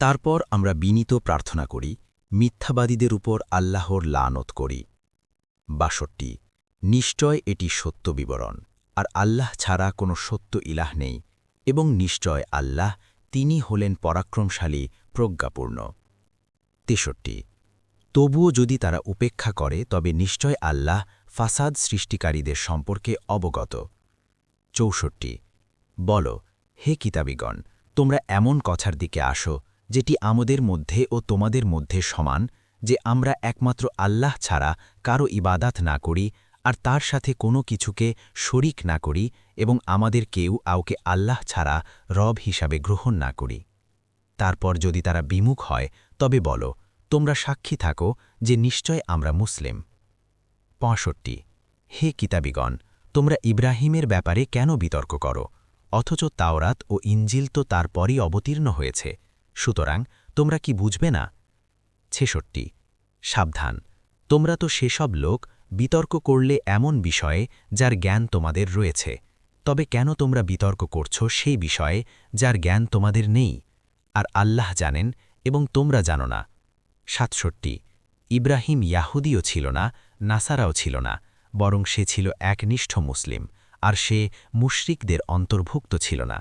তারপর আমরা বিনীত প্রার্থনা করি, মিথ্যাবাদীদের উপর আল্লাহর লানত করি। বাষট্টি, নিশ্চয় এটি সত্য বিবরণ, আর আল্লাহ ছাড়া কোনো সত্য ইলাহ নেই, এবং নিশ্চয় আল্লাহ তিনি হলেন পরাক্রমশালী, প্রজ্ঞাপূর্ণ। তেষট্টি, তবুও যদি তারা উপেক্ষা করে, তবে নিশ্চয় আল্লাহ ফাসাদ সৃষ্টিকারীদের সম্পর্কে অবগত। চৌষট্টি, বল, হে কিতাবিগণ, তোমরা এমন কথার দিকে আসো যেটি আমাদের মধ্যে ও তোমাদের মধ্যে সমান, যে আমরা একমাত্র আল্লাহ ছাড়া কারও ইবাদাত না করি, আর তার সাথে কোনো কিছুকে শরিক না করি এবং আমাদের কেউ আউকে আল্লাহ ছাড়া রব হিসাবে গ্রহণ না করি। তারপর যদি তারা বিমুখ হয়, তবে বলো, তোমরা সাক্ষী থাকো যে নিশ্চয় আমরা মুসলিম। পঁয়ষট্টি, হে কিতাবিগণ, তোমরা ইব্রাহিমের ব্যাপারে কেন বিতর্ক করো? অথচ তাওরাত ও ইঞ্জিল তো তারপরই অবতীর্ণ হয়েছে। সুতরাং তোমরা কি বুঝবে না? ছেষট্টি, সাবধান। তোমরা তো সেসব লোক বিতর্ক করলে এমন বিষয়ে যার জ্ঞান তোমাদের রয়েছে। তবে কেন তোমরা বিতর্ক করছ সেই বিষয়ে যার জ্ঞান তোমাদের নেই? আর আল্লাহ জানেন এবং তোমরা জানো না। সাতষট্টি, ইব্রাহিম ইয়াহুদিও ছিল না, নাসারাও ছিল না, বরং সে ছিল একনিষ্ঠ মুসলিম, আর সে মুশরিকদের অন্তর্ভুক্ত ছিল না।